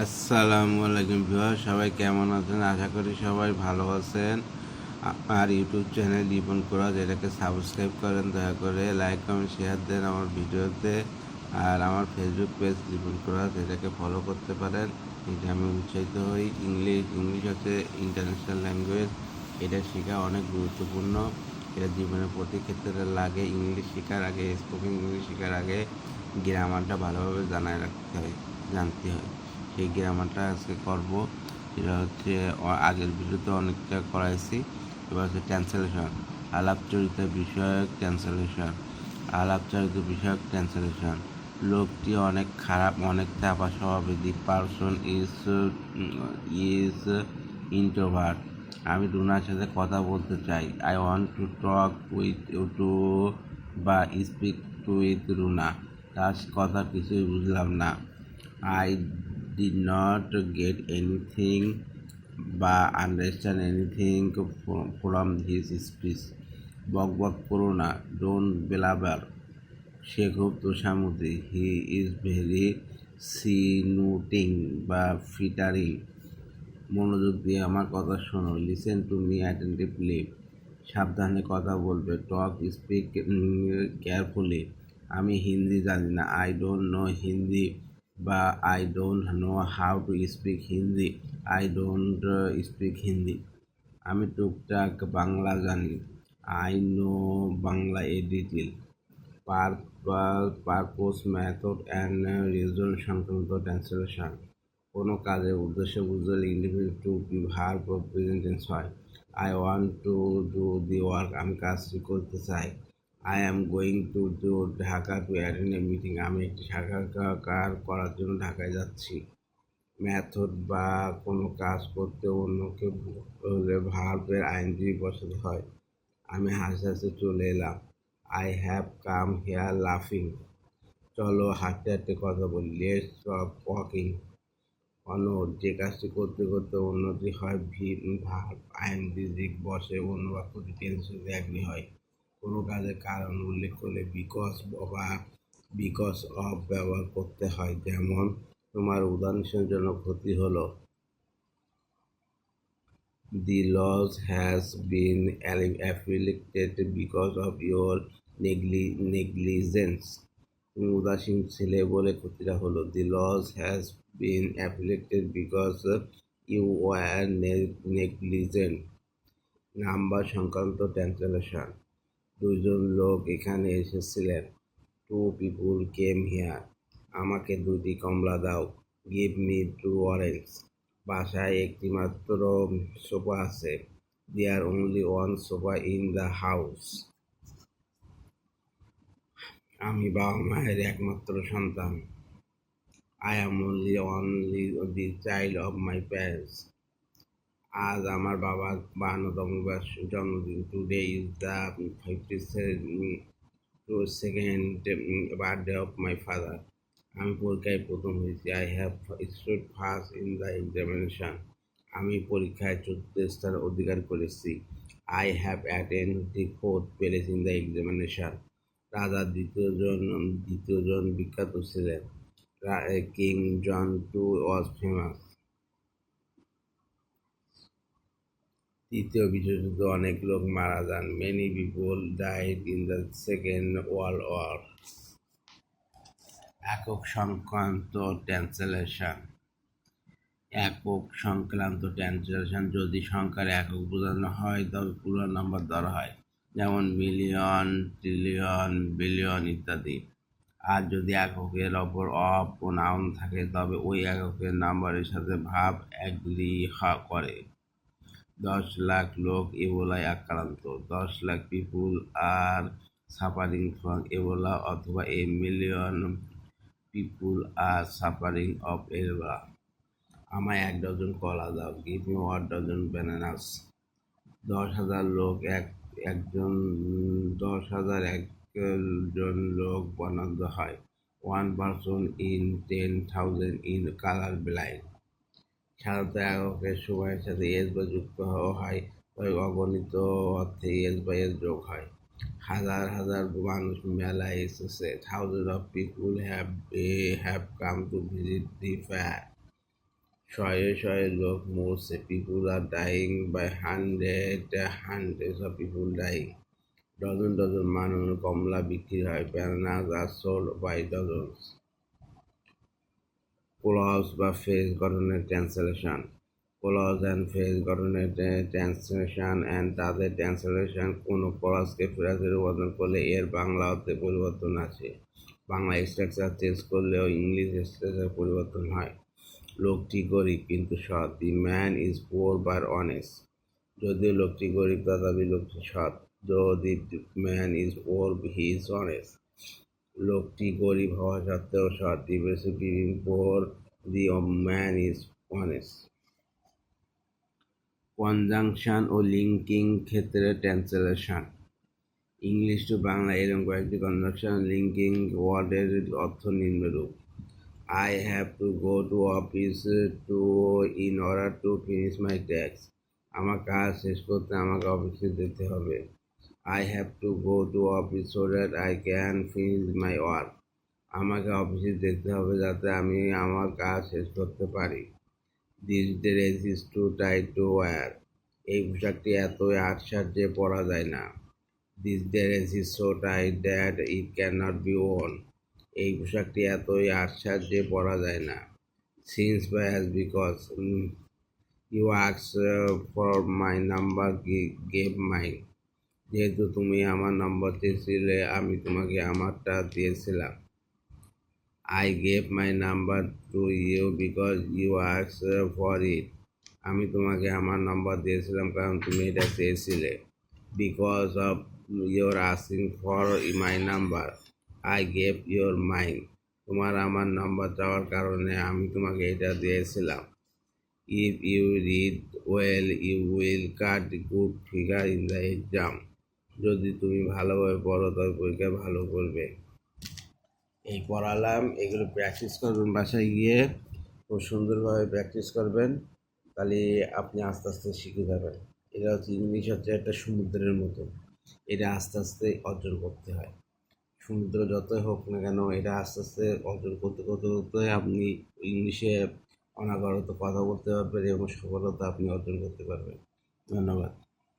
আসসালামু আলাইকুম ভিউয়ার সবাই কেমন আছেন? আশা করি সবাই ভালো আছেন। আমার ইউটিউব চ্যানেল রিপন করাজ, এটাকে সাবস্ক্রাইব করেন, দয়া করে লাইক, কমেন্ট, শেয়ার দেন আমার ভিডিওতে। আর আমার ফেসবুক পেজ রিপন করাজ, এটাকে ফলো করতে পারেন। এটা আমি উৎসাহিত হই। ইংলিশ ইংলিশ হচ্ছে ইন্টারন্যাশনাল ল্যাঙ্গুয়েজ এটা শেখা অনেক গুরুত্বপূর্ণ। এটা জীবনের প্রতি ক্ষেত্রে লাগে। ইংলিশ শেখার আগে স্পোকেন ইংলিশ শেখার আগে, গ্রামারটা ভালোভাবে জানায় রাখতে হয়, জানতে হয়। সেই গ্রামারটা আজকে করব। এটা হচ্ছে আগের ভিডিওতে অনেকটা করাইছি। এবার হচ্ছে ট্রান্সলেশন আলাপচরিত বিষয়ক ট্রান্সলেশন আলাপচারিত বিষয়ক ট্রান্সলেশন লোকটি অনেক খারাপ, অনেক চাপা স্বভাবের the person is is introvert আমি রুনার সাথে কথা বলতে চাই। I want to talk with to বা স্পিক টু উইথ রুনা। তার কথা কিছুই বুঝলাম না। I did not get anything বা understand anything from, from his speech. বক বক করো না ডোন্ট বেলাবার সে খুব তোষামতি। হি ইজ ভেরি সিনুটিং বা ফিটারিং মনোযোগ দিয়ে আমার কথা শোনো লিসেন টু মি অ্যাটেন্টিভলি সাবধানে কথা বলবে টক স্পিক কেয়ারফুলি আমি হিন্দি জানি না আই ডোন্ট নো হিন্দি। বা I don't know how to speak Hindi I don't speak Hindi আমি টুকটাক বাংলা জানি। I know Bangla a detail purpose method and reason সংক্রান্ত ট্রান্সলেশন কোনো কাজের উদ্দেশ্য বুঝলে ইন্ডিভিজুয়াল টু ভার প্রেজেন্টেন্স হয়। I want to do the work আমি কাজটি করতে চাই। I am going to do Dhaka to attend a meeting আমি একটি সাক্ষাৎকার করার জন্য ঢাকায় যাচ্ছি। মেথড বা কোনো কাজ করতে অন্যকে বলে ভার্বের আইনজীবী বসাতে হয়। আমি হাসতে হাসতে চলে এলাম। আই হ্যাভ কাম হেয়ার লাফিং চলো হাঁটতে হাঁটতে কথা বলি। লেটস স্টপ ওয়াকিং অন্য যে কাজটি করতে করতে উন্নতি হয় ভি ভাব, আইনজীবী বসে, অন্য বাক্যটি টেন্সে অ্যাগ্রি হয়। কোনো কাজের কারণ উল্লেখ করলে বিকজ বা বিকজ অফ ব্যবহার করতে হয়, যেমন তোমার উদাহরণের জন্য ক্ষতি হলো the loss has been afflicted because of your নেগলি নেগলিজেন্স তুমি উদাসীন ছিলে বলে ক্ষতিটা হলো the loss has been afflicted because you were negligent number সংক্রান্ত ট্রান্সলেশন দুজন লোক এখানে এসেছিলেন। টু পিপুল কেম হিয়ার, আমাকে দুটি কমলা দাও, গিভ মি টু অরেঞ্জ। বাসায় একটি মাত্র সোফা আছে। There only one sofa in the house আমি বাবা মায়ের একমাত্র সন্তান। I am only only the child of my parents আজ আমার বাবার বাহান্নতম জন্মদিন। Today is the fifty two second birthday of my father আমি পরীক্ষায় প্রথম হয়েছি। I have stood first in the examination আমি পরীক্ষায় চতুর্থ স্থান অধিকার করেছি। I have attend the fourth place in the examination রাজা দ্বিতীয়জন দ্বিতীয়জন বিখ্যাত ছিলেন। King John two was famous তৃতীয় বিশ্বযুদ্ধে অনেক লোক মারা যান। Many people died in the second world war একক সংক্রান্ত ট্রান্সলেশন একক সংক্রান্ত ট্রান্সলেশন যদি সংখ্যার একক বোঝানো হয়, তবে পুরো নম্বর ধরা হয়। যেমন মিলিয়ন ট্রিলিয়ন বিলিয়ন ইত্যাদি। আর যদি এককের ওপর অপ ও নাউন থাকে, তবে ওই এককের নাম্বারের সাথে ভাব অ্যাগ্রি করে। দশ লাখ লোক এবোলায় আক্রান্ত। দশ lakh people are suffering from Ebola অথবা a million people are suffering of Ebola আমায় এক ডজন কলা দাও, give me one dozen bananas দশ হাজার লোক এক, একজন, দশ হাজার একজন লোক বানাতে হয়। One person in ten thousand in colour blind. সাধারণত এককের সময়ের সাথে এস বা যুক্ত হয় তবে অগণিত অর্থে এস বা এস যোগ হয়। হাজার হাজার মানুষ মেলায় এসেছে। Thousand of people have a have come to visit the fair শয়ে শয়ে লোক মরছে। People are dying by hundred hundred of people dying dozen dozen মানুষ কমলা বিক্রি হয়। Bananas are sold by dozens clause বা ফেস গঠনের ট্রান্সলেশন। ক্লজ অ্যান্ড ফেস গঠনের ট্রান্সলেশন অ্যান্ড তাদের ট্রান্সলেশন কোনো ক্লজকে ফ্রেজে রূপান্তর করলে এর বাংলা অর্থে পরিবর্তন আছে বাংলা স্ট্রাকচার চেঞ্জ করলেও ইংলিশ স্ট্রাকচার পরিবর্তন হয়। লোকটি গরিব কিন্তু সৎ। The man is poor but honest. যদিও লোকটি গরিব, তথাপি লোকটি সৎ। Though the man is poor he is honest. লোকটি গরিব হওয়া সত্ত্বেও সৎ the basically poor the man is honest conjunction O linking ক্ষেত্রে ট্রান্সলেশন। ইংলিশ টু বাংলা এরকম কয়েকটি কনজাংশন, লিঙ্কিং ওয়ার্ডের অর্থ নিম্নরূপ। I have to go to office to in order to finish my tax আমার কাজ শেষ করতে আমাকে অফিসে যেতে হবে। I have to go to office so that I can finish my work আমাকে অফিসে যেতে হবে যাতে আমি আমার কাজ শেষ করতে পারি। This dress is too tight to wear এই পোশাকটি এতই আটসাট যে পরা যায় না। This dress is so tight that it can not be worn এই পোশাকটি এতই আটসাট যে পরা যায় না। Since by has because you আক্স for my number gave my যেহেতু তুমি আমার নম্বর চেয়েছিলে আমি তোমাকে আমারটা দিয়েছিলাম। I gave my number to you because you আক্স for it আমি তোমাকে আমার নম্বর দিয়েছিলাম কারণ তুমি এটা চেয়েছিলে। Because of your asking for my number I gave your mind তোমার আমার নম্বর চাওয়ার কারণে আমি তোমাকে এটা দিয়েছিলাম। If you read well you will cut good figure in the exam যদি তুমি ভালোভাবে পড়ো, তবে পরীক্ষায় ভালো করবে। এই পড়ালাম, এগুলো প্র্যাকটিস করবেন বাসায় গিয়ে, খুব সুন্দরভাবে প্র্যাকটিস করবেন, তাহলে আপনি আস্তে আস্তে শিখে যাবেন। এটা হচ্ছে ইংলিশ হচ্ছে একটা সমুদ্রের মতো। এটা আস্তে আস্তে অর্জন করতে হয়। সমুদ্র যতই হোক না কেন, এটা আস্তে আস্তে অর্জন করতে করতে করতে আপনি ইংলিশে অনাগরত কথা বলতে পারবেন এবং সফলতা আপনি অর্জন করতে পারবেন। ধন্যবাদ।